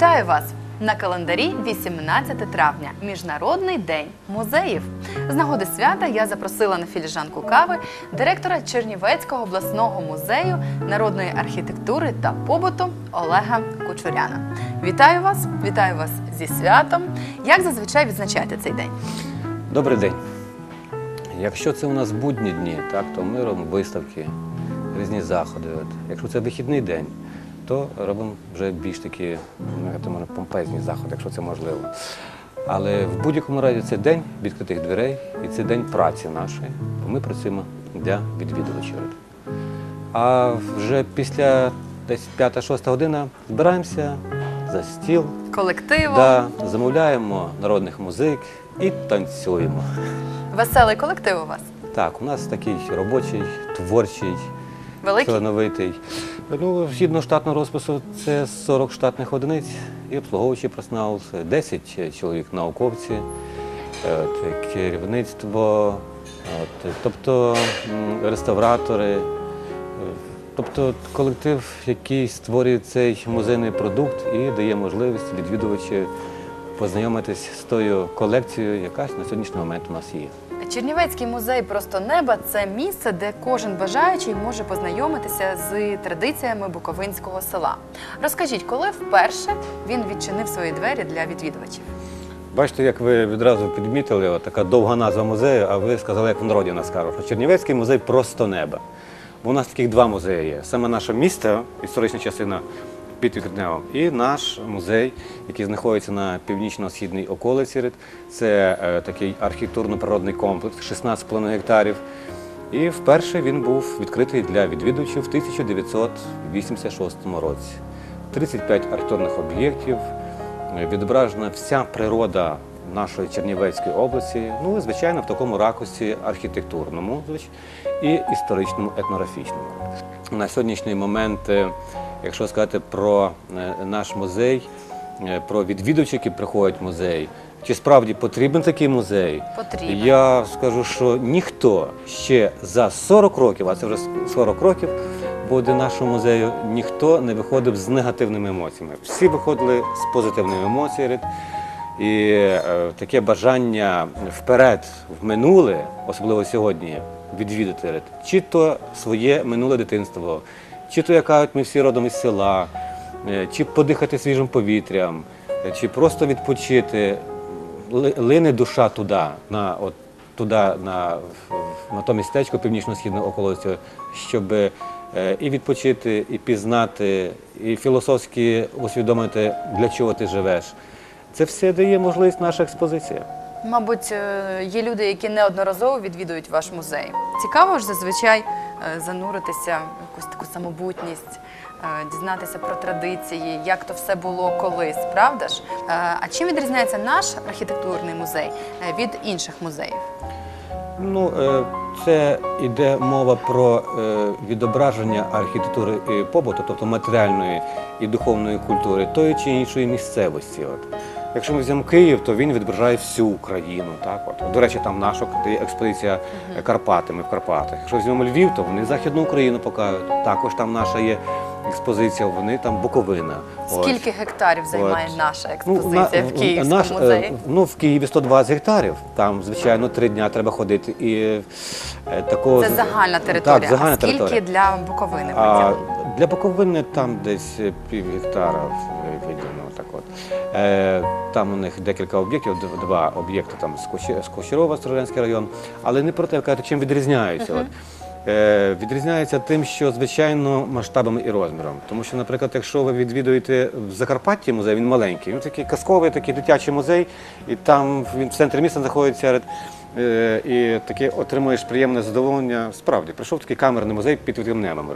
Вітаю вас! На календарі 18 травня Міжнародний день музеїв. З нагоди свята я запросила на філіжанку кави директора Чернівецького обласного музею народної архітектури та побуту Олега Кучуряна. Вітаю вас! Вітаю вас зі святом! Як зазвичай відзначаєте цей день? Добрий день. Якщо це у нас будні дні, так, то ми робимо виставки, різні заходи. Якщо це вихідний день, то робимо вже більш такі ну, помпезні заходи, якщо це можливо. Але в будь-якому разі це день відкритих дверей і це день праці нашої. Бо ми працюємо для відвідувачів. А вже після десь 5-6 година збираємося за стіл, Колективом, да, замовляємо народних музик і танцюємо. веселий колектив у вас. Так, у нас такий робочий, творчий, Великий? талановитий. Ну, згідно штатного розпису, це 40 штатних одиниць і обслуговуючий персонал, 10 чоловік науковці, е, от, керівництво, от, тобто реставратори. е, Тобто колектив, який створює цей музейний продукт і дає можливість відвідувачі познайомитись з тою колекцією, яка на сьогоднішній момент у нас є. Чернівецький музей просто неба це місце, де кожен бажаючий може познайомитися з традиціями буковинського села. Розкажіть, коли вперше він відчинив свої двері для відвідувачів? Бачите, як ви відразу підмітили, така довга назва музею, а ви сказали, як в народі нас кажуть, Чернівецький музей просто неба. У нас таких два музеї є. Саме наше місто, історична частина під Відкритневом, і наш музей, який знаходиться на північно-східній околиці. Це е, такий архітектурно-природний комплекс, 16,5 гектарів. І вперше він був відкритий для відвідувачів в 1986 році. 35 архітектурних об'єктів, е, відображена вся природа нашої Чернівецької області, ну звичайно в такому ракурсі архітектурному і історичному етнографічному. На сьогоднішній момент, е, якщо сказати про е, наш музей, е, про відвідувачів, які приходять в музей, чи справді потрібен такий музей? Потрібен. Я скажу, що ніхто ще за 40 років, а це вже 40 років, буде нашого музею, ніхто не виходив з негативними емоціями. Всі виходили з позитивними емоціями. І е, таке бажання вперед, в минуле, особливо сьогодні, відвідати, чи то своє минуле дитинство, чи то, як кажуть, ми всі родом із села, е, чи подихати свіжим повітрям, е, чи просто відпочити. Лине душа туди, на, от, туди, на, на то містечко північно-східного околиці, щоб е, і відпочити, і пізнати, і філософськи усвідомити, для чого ти живеш. Це все дає можливість наша експозиція. Мабуть, є люди, які неодноразово відвідують ваш музей. Цікаво ж зазвичай зануритися в якусь таку самобутність, е, дізнатися про традиції, як то все було колись, правда ж? Е, А чим відрізняється наш архітектурний музей е, від інших музеїв? Ну, е, це йде мова про е, відображення архітектури і побуту, тобто матеріальної і духовної культури тої чи іншої місцевості. Якщо ми візьмемо Київ, то він відображає всю Україну. Так? От. До речі, там наша є експедиція е, Карпати, ми в Карпатах. Якщо візьмемо Львів, то вони Західну Україну покажуть. Також там наша є експозиція, вони там Буковина. Скільки гектарів займає От. наша Ну, експозиція на- в Київському наш, е, музеї? Ну, в Києві 120 гектарів. Там, звичайно, три дня треба ходити. І е, такого Це загальна територія. Так, загальна а скільки територія. для Буковини А для Буковини там десь пів гектара виділено. Так от. Е, там у них декілька об'єктів, два об'єкти там з Кощерова, Стороженський район. Але не про те, кажете, чим відрізняються. От. Е, відрізняється тим, що звичайно масштабами і розміром. Тому що, наприклад, якщо ви відвідуєте в Закарпатті музей, він маленький, він такий казковий, такий дитячий музей, і там він в центрі міста знаходиться. Е, і таке отримуєш приємне задоволення. Справді, прийшов такий камерний музей під відкритим небом.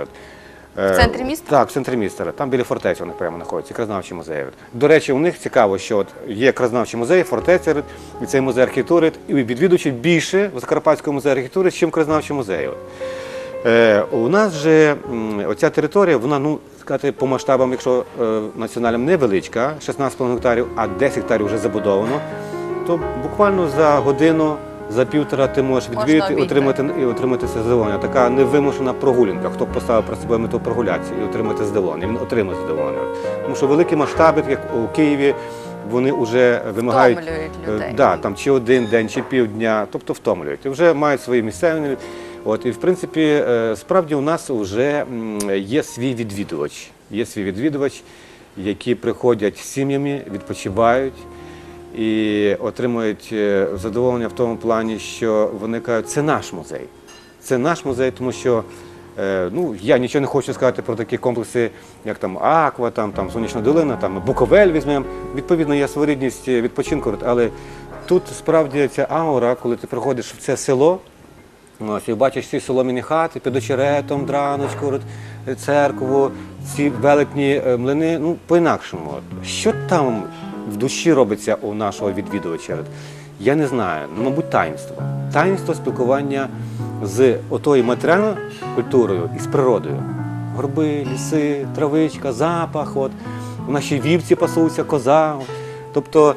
Е, В центрі міста? Так, в центрі міста. Там біля фортеці вони прямо знаходяться, краєзнавчий музей. До речі, у них цікаво, що от є краєзнавчий музей, фортеця, і цей музей архітектури, і відвідувачів більше в Закарпатському музеї архітектури, ніж в краєзнавчому музеї. Е, у нас же оця територія, вона, ну, сказати, по масштабам, якщо е, національним невеличка, 16,5 гектарів, а 10 гектарів вже забудовано, то буквально за годину За півтора ти можеш Можна відвідати і обійти. отримати, і отримати це задоволення. Така невимушена прогулянка. Хто поставив про себе мету прогулятися і отримати задоволення, він отримає задоволення. Тому що великі масштаби, як у Києві, вони вже вимагають Втомлюють е, людей. Да, там чи один день, чи півдня, тобто втомлюють. І вже мають свої місцеві. От, і в принципі, е, справді у нас вже м, є свій відвідувач. Є свій відвідувач, які приходять з сім'ями, відпочивають і отримують е, задоволення в тому плані, що вони кажуть, це наш музей. Це наш музей, тому що е, ну, я нічого не хочу сказати про такі комплекси, як там Аква, там, там Сонячна долина, там Буковель візьмемо. Відповідно, є своєрідність е, відпочинку, але тут справді ця аура, коли ти приходиш в це село, Ось, і бачиш ці соломіні хати під очеретом, драночку, церкву, ці велетні млини, ну, по-інакшому. Що там в душі робиться у нашого відвідувача? Я не знаю, ну, мабуть, таїнство. Таїнство спілкування з отою матеріальною культурою і з природою. Горби, ліси, травичка, запах. От. У нашій вівці пасуться, коза. Тобто,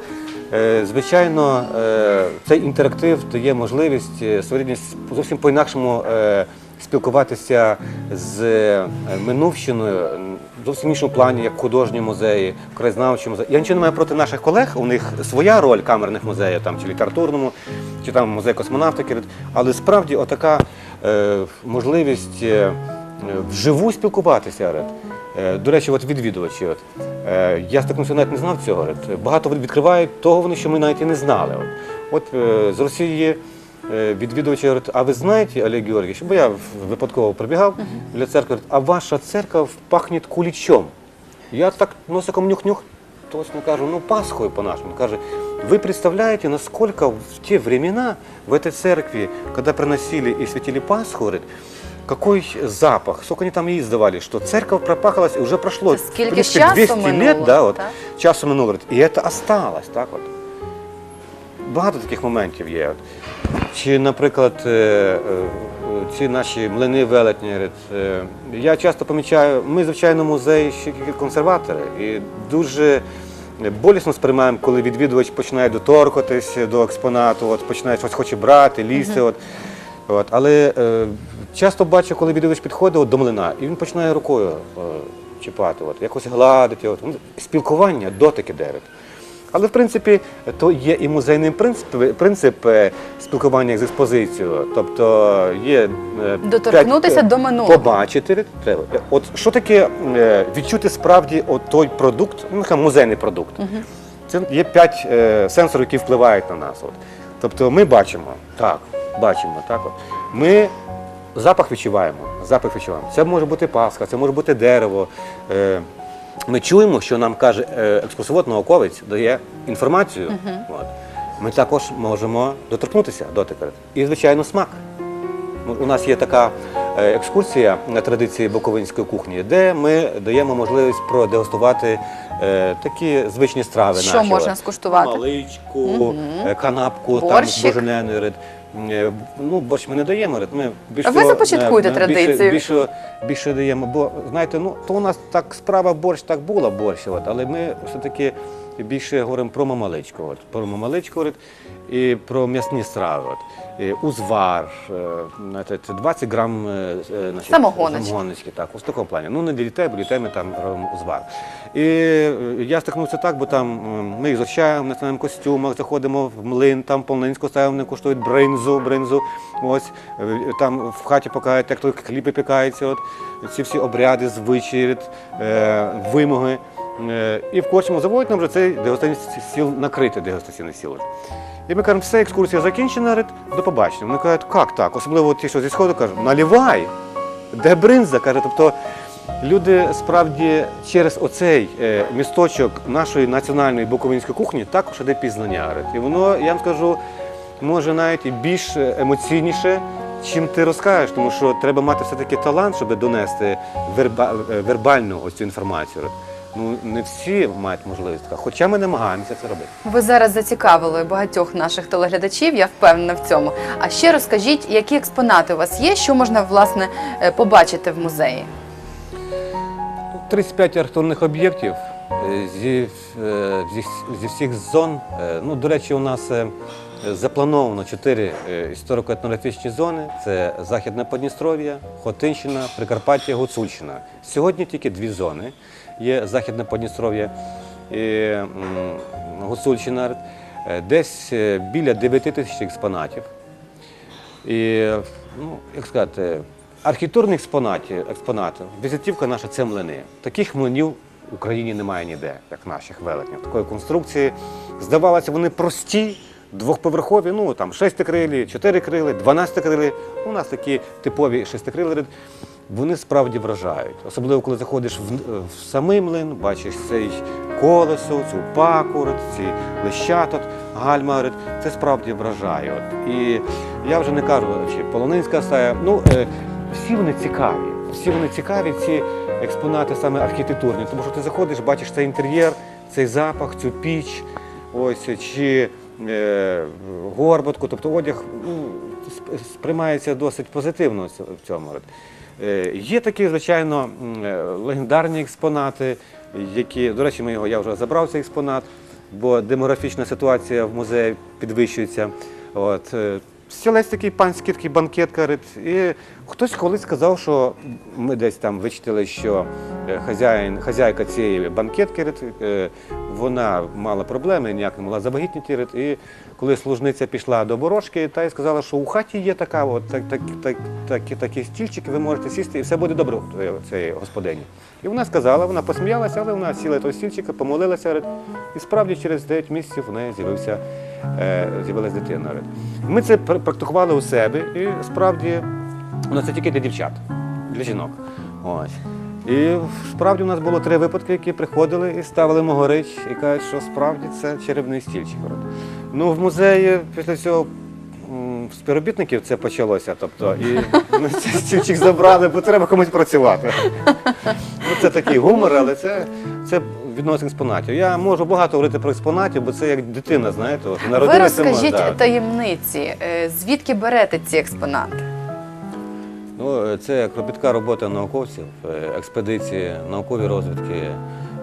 е, звичайно, е, цей інтерактив дає можливість е, своєрідність зовсім по-інакшому спілкуватися з е, минувщиною, зовсім іншому плані, як художні музеї, краєзнавчі музеї. Я нічого не маю проти наших колег, у них своя роль камерних музеїв, там, чи літературному, чи там музей космонавтики. Але справді отака е, можливість. е, вживу спілкуватися. Ред. До речі, от відвідувачі. От. Е, Я стикнувся, навіть не знав цього. Ред. Багато відкривають того, вони, що ми навіть і не знали. От, от з Росії відвідувачі говорять, а ви знаєте, Олег Георгійович, бо я випадково прибігав для церкви, говорить, а ваша церква пахне кулічом. Я так носиком нюх-нюх, точно кажу, ну Пасхою по-нашему. Каже, вы представляете, насколько в те времена в этой церкви, когда приносили и светили Пасху, говорит, какой запах, сколько они там яиц давали, что церковь пропахалась, и уже прошло скільки часу 200 минуло, лет, да, так? часу минуло, говорить, і це осталось, так от. Багато таких моментів є. Чи, наприклад, е, е, ці наші млини велетні. е, Я часто помічаю, ми, звичайно, музей ще консерватори, і дуже болісно сприймаємо, коли відвідувач починає доторкатись до експонату, от, починає щось хоче брати, лізти. От. От. Але е, часто бачу, коли відвідувач підходить от, до млина, і він починає рукою е, чіпати, от, якось гладити. От. Спілкування, дотики дерев. Але в принципі то є і музейний принцип, принцип е, спілкування з експозицією. Тобто є е, Доторкнутися п'ять, до минулого. Побачити треба. От що таке е, відчути справді от той продукт, ну нехай музейний продукт. Це є п'ять е, сенсорів, які впливають на нас. От. Тобто ми бачимо, так, бачимо, так. От. Ми запах відчуваємо, запах відчуваємо. Це може бути пасха, це може бути дерево. Ми чуємо, що нам каже е, екскурсовод науковець, дає інформацію. От. Ми також можемо доторкнутися дотика. І, звичайно, смак. Ну, У нас є така е, екскурсія на традиції буковинської кухні, де ми даємо можливість продегустувати е, такі звичні страви. Що наші. можна скуштувати? Маличку, е, канапку, Борщик. там боженений рид. Е, Ну, борщ ми не даємо. Ми більше, А ви започаткуйте е, традицію. Більше, більше, більше даємо. Бо знаєте, ну то у нас так справа борщ так була борщ, от, але ми все-таки більше говоримо про мамаличку. От, про мамаличку от, і про м'ясні страви. От. І узвар, е, знаєте, 20 грам е, е, значить, Самогоночки. самогоночки, так, ось в такому плані. Ну, не для дітей, бо дітей ми там робимо узвар. І я стикнувся так, бо там ми їх зустрічаємо в національних костюмах, заходимо в млин, там полонинську ставимо, вони коштують бринзу, бринзу. Ось там в хаті покають, як то хліб пікається, от ці всі обряди, звичаї, вимоги. Е, І в кожному заводять нам вже цей дегустаційний стіл накритий дегустаційний стіл. І ми кажемо, все, екскурсія закінчена, до побачення. Вони кажуть, як так? Особливо ті, що зі сходу кажуть, наливай. Де бринза? каже. Тобто люди справді через оцей е, місточок нашої національної буковинської кухні також іде пізнання. І воно, я вам скажу, може навіть і більш емоційніше, чим ти розкажеш, тому що треба мати все-таки талант, щоб донести е, вербальну ось цю інформацію. Ну, не всі мають можливість, така, хоча ми намагаємося це робити. Ви зараз зацікавили багатьох наших телеглядачів, я впевнена в цьому. А ще розкажіть, які експонати у вас є, що можна власне е, побачити в музеї? 35 архітектурних об'єктів е, зі, е, зі, зі всіх зон. Ну, до речі, у нас Заплановано чотири е, історико-етнографічні зони: це Західне Подністров'я, Хотинщина, Прикарпаття, Гуцульщина. Сьогодні тільки дві зони. Є Західне Подністров'я і Гуцульщина, Е, десь е, біля 9 тисяч експонатів. І, ну, як сказати, архітектурні експонати, експонати, візитівка наша це млини. Таких млинів в Україні немає ніде, як наших велетнів. Такої конструкції. Здавалося, вони прості, двохповерхові, ну там шестикрилі, чотирикрилі, дванадцятикрилі. У нас такі типові шестикрилі. Вони справді вражають. Особливо, коли заходиш в, в самий млин, бачиш цей колесо, цю пакуру, ці лищатот, гальма. Це справді вражає. От. І я вже не кажу, чи полонинська стая. Ну, е, всі вони цікаві. Всі вони цікаві, ці експонати саме архітектурні. Тому що ти заходиш, бачиш цей інтер'єр, цей запах, цю піч, ось чи е, горбатку, тобто одяг ну, сприймається досить позитивно в цьому- Е, Є такі, звичайно, е, легендарні експонати, які, до речі, ми його, я вже забрав цей експонат, бо демографічна ситуація в музеї підвищується. От. е, Стілець такий панський такий банкет. І хтось колись сказав, що ми десь там вичитали, що хазяїн, хазяйка цієї банкетки, е, вона мала проблеми, ніяк не могла завагітніти. говорить. І коли служниця пішла до борожки, та й сказала, що у хаті є така, от, так, так, так, такі, такі стільчики, ви можете сісти, і все буде добре цієї господині. І вона сказала, вона посміялася, але вона сіла того стільчика, помолилася, і справді через 9 місяців в неї з'явився, е, з'явилася дитина. Ми це практикували у себе, і справді воно це тільки для дівчат, для жінок. Ось. І справді у нас було три випадки, які приходили і ставили могорич, і кажуть, що справді це черепний стільчик. Ну, в музеї після цього співробітників це почалося. Тобто, і ну, цей стільчик забрали, бо треба комусь працювати. Ну, це такий гумор, але це, це відносно експонатів. Я можу багато говорити про експонатів, бо це як дитина, знаєте, от, Ви розкажіть да. таємниці, е, звідки берете ці експонати? Ну, це кропітка робота науковців, е, експедиції, наукові розвідки.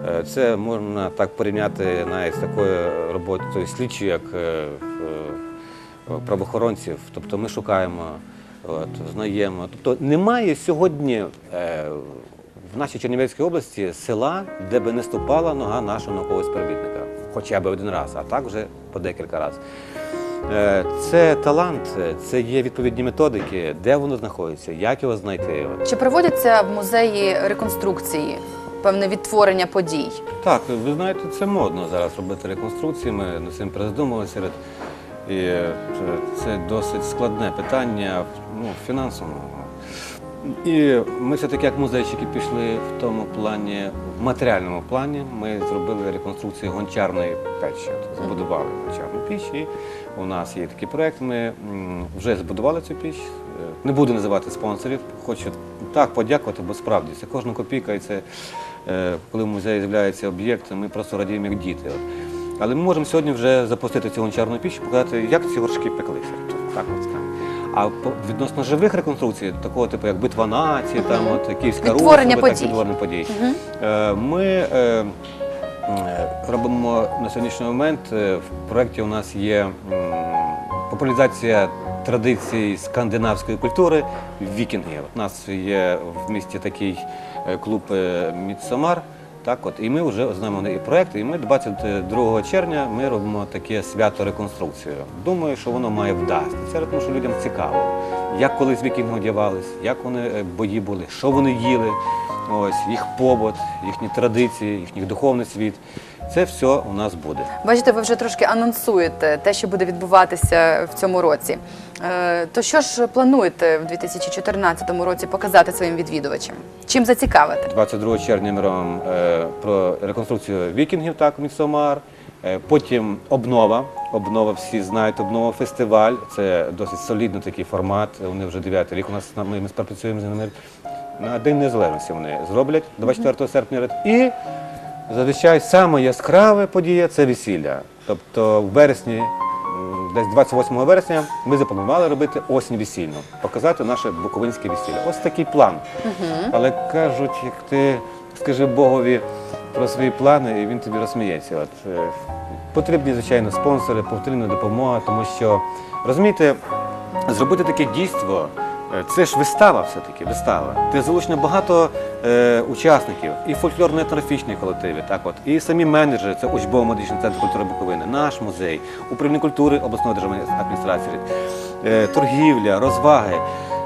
Е, Це можна так порівняти навіть з такою роботою слідчою, як е, правоохоронців. Тобто ми шукаємо, от, знаємо. Тобто немає сьогодні в нашій Чернівецькій області села, де би не ступала нога нашого наукового співробітника. Хоча б один раз, а так вже по декілька разів. Е, Це талант, це є відповідні методики, де воно знаходиться, як його знайти. Чи проводяться в музеї реконструкції, певне відтворення подій? Так, ви знаєте, це модно зараз робити реконструкції. Ми над цим призадумувалися. І е, це досить складне питання ну, фінансово. І ми все-таки як музейщики пішли в тому плані, в матеріальному плані. Ми зробили реконструкцію гончарної печі. От, Збудували гончарну піч. І у нас є такий проєкт. Ми вже збудували цю піч. Е, Не буду називати спонсорів. Хочу так подякувати, бо справді це кожна копійка, і це е, коли в музеї з'являється об'єкт, ми просто радіємо як діти. Але ми можемо сьогодні вже запустити цю гончарну піч і показати, як ці горшки пеклися. Так, от. А відносно живих реконструкцій, такого типу, як битва нації, там от Київська Русь, Відтворення так, подій. Е, Ми робимо на сьогоднішній момент. е, В проєкті у нас є популяризація традицій скандинавської культури вікінгів. У нас є в місті такий е, клуб е, Мідсомар. Так, от, і ми вже знаємо і проєкт, і ми 22 червня ми робимо таке свято реконструкцію. Думаю, що воно має вдасться. Це тому, що людям цікаво, як колись вікінги одягались, як вони бої були, що вони їли, ось їх побут, їхні традиції, їхній духовний світ. Це все у нас буде. Бачите, ви вже трошки анонсуєте те, що буде відбуватися в цьому році. Е, То що ж плануєте в 2014 році показати своїм відвідувачам? Чим зацікавити? 22 червня ми робимо е, про реконструкцію вікінгів, так, Мідсомар. Е, Потім обнова. Обнова, всі знають, обнова фестиваль. Це досить солідний такий формат. Вони вже 9 рік у нас ми, ми співпрацюємо з ними. На День Незалежності вони зроблять 24 серпня. І зазвичай саме яскраве подія це весілля. Тобто в вересні, десь 28 вересня, ми запланували робити осінь весільну, показати наше буковинське весілля. Ось такий план. Але кажуть, як ти скажи Богові про свої плани, і він тобі розсміється. От, е, Потрібні, звичайно, спонсори, потрібна допомога, тому що, розумієте, зробити таке дійство. Е, Це ж вистава все-таки, вистава. Де залучено багато е, учасників, і фольклорно-етнографічні колективи, так от, і самі менеджери, це учбово-медичний центр культури Буковини, наш музей, управління культури обласної державної адміністрації, е, торгівля, розваги.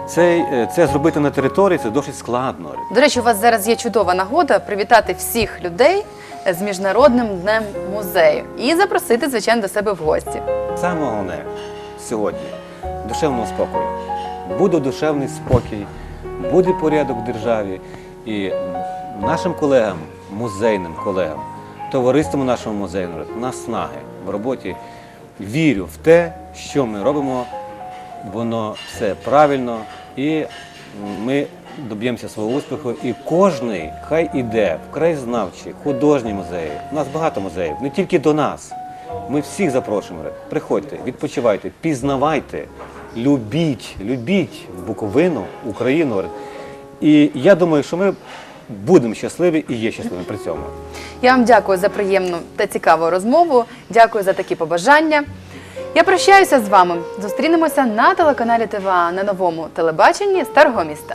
Це, е, це зробити на території це досить складно. До речі, у вас зараз є чудова нагода привітати всіх людей з міжнародним днем музею і запросити, звичайно, до себе в гості. Саме головне сьогодні душевного спокою. Буде душевний спокій, буде порядок в державі. І нашим колегам, музейним колегам, товариству нашого музею, наснаги в роботі вірю в те, що ми робимо, воно все правильно, і ми доб'ємося свого успіху. І кожний хай іде в краєзнавчі, художні музеї. У нас багато музеїв, не тільки до нас. Ми всіх запрошуємо. Приходьте, відпочивайте, пізнавайте, любіть, любіть Буковину, Україну. І я думаю, що ми будемо щасливі і є щасливими при цьому. Я вам дякую за приємну та цікаву розмову. Дякую за такі побажання. Я прощаюся з вами. Зустрінемося на телеканалі ТВА на новому телебаченні Старого міста.